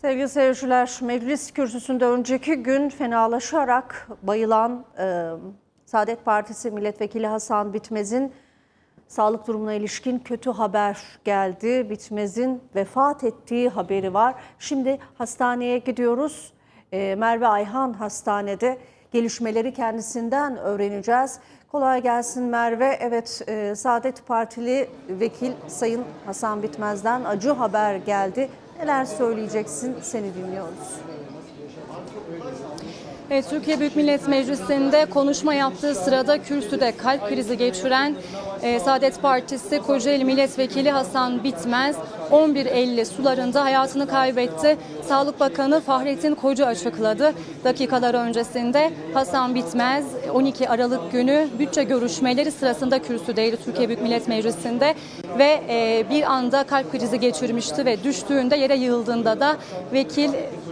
Sevgili seyirciler, meclis kürsüsünde önceki gün fenalaşarak bayılan e, Saadet Partisi Milletvekili Hasan Bitmez'in sağlık durumuna ilişkin kötü haber geldi. Bitmez'in vefat ettiği haberi var. Şimdi hastaneye gidiyoruz. E, Merve Ayhan hastanede gelişmeleri kendisinden öğreneceğiz. Kolay gelsin Merve. Evet, e, Saadet Partili vekil Sayın Hasan Bitmez'den acı haber geldi. Neler söyleyeceksin? Seni dinliyoruz. Evet, Türkiye Büyük Millet Meclisi'nde konuşma yaptığı sırada kürsüde kalp krizi geçiren e, Saadet Partisi Kocaeli Milletvekili Hasan Bitmez 11.50 sularında hayatını kaybetti. Sağlık Bakanı Fahrettin Koca açıkladı. Dakikalar öncesinde Hasan Bitmez 12 Aralık günü bütçe görüşmeleri sırasında kürsüdeydi Türkiye Büyük Millet Meclisi'nde ve e, bir anda kalp krizi geçirmişti ve düştüğünde yere yığıldığında da vekil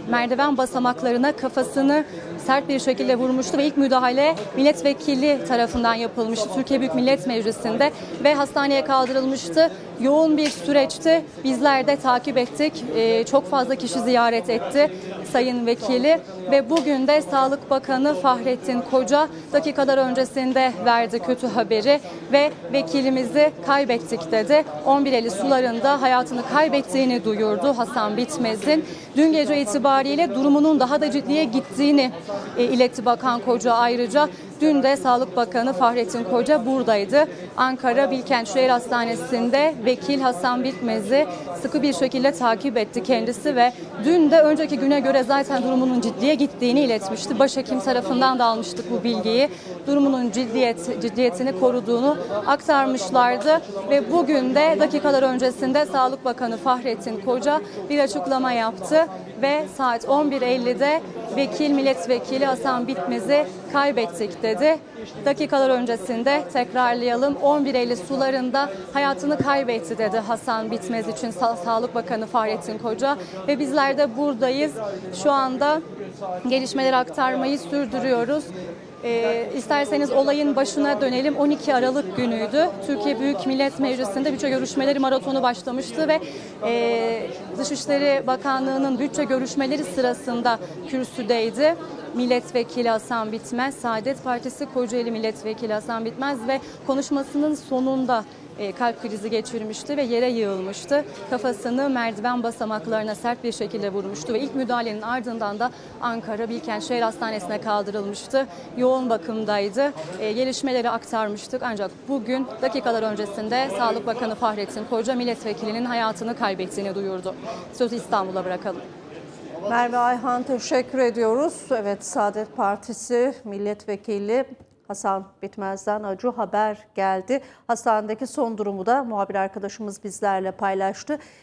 merdiven basamaklarına kafasını sert bir şekilde vurmuştu ve ilk müdahale milletvekili tarafından yapılmıştı Türkiye Büyük Millet Meclisi'nde ve hastaneye kaldırılmıştı. Yoğun bir süreçti. Bizler de takip ettik. Ee, çok fazla kişi ziyaret etti sayın vekili ve bugün de Sağlık Bakanı Fahrettin Koca dakikalar öncesinde verdi kötü haberi ve vekilimizi kaybettik dedi. 11.50 sularında hayatını kaybettiğini duyurdu Hasan Bitmez'in. Dün gece itibariyle durumunun daha da ciddiye gittiğini iletti Bakan Koca ayrıca. Dün de Sağlık Bakanı Fahrettin Koca buradaydı. Ankara Bilkent Şehir Hastanesi'nde vekil Hasan Bitmez'i sıkı bir şekilde takip etti kendisi ve dün de önceki güne göre zaten durumunun ciddiye gittiğini iletmişti. Başhekim tarafından da almıştık bu bilgiyi. Durumunun ciddiyet, ciddiyetini koruduğunu aktarmışlardı ve bugün de dakikalar öncesinde Sağlık Bakanı Fahrettin Koca bir açıklama yaptı ve saat 11.50'de vekil milletvekili Hasan Bitmez'i kaybettik dedi. Dakikalar öncesinde tekrarlayalım 11.50 sularında hayatını kaybetti dedi Hasan Bitmez için Sa- Sağlık Bakanı Fahrettin Koca ve bizler de buradayız. Şu anda gelişmeleri aktarmayı sürdürüyoruz. Ee, isterseniz olayın başına dönelim. 12 Aralık günüydü. Türkiye Büyük Millet Meclisi'nde bütçe görüşmeleri maratonu başlamıştı ve e, Dışişleri Bakanlığı'nın bütçe görüşmeleri sırasında kürsüdeydi. Milletvekili Hasan Bitmez, Saadet Partisi Kocaeli Milletvekili Hasan Bitmez ve konuşmasının sonunda e, kalp krizi geçirmişti ve yere yığılmıştı. Kafasını merdiven basamaklarına sert bir şekilde vurmuştu ve ilk müdahalenin ardından da Ankara Bilkent Şehir Hastanesi'ne kaldırılmıştı. Yoğun bakımdaydı. E, gelişmeleri aktarmıştık ancak bugün dakikalar öncesinde Sağlık Bakanı Fahrettin Koca milletvekilinin hayatını kaybettiğini duyurdu. Sözü İstanbul'a bırakalım. Merve Ayhan teşekkür ediyoruz. Evet Saadet Partisi milletvekili Hasan Bitmez'den acı haber geldi. Hastanedeki son durumu da muhabir arkadaşımız bizlerle paylaştı.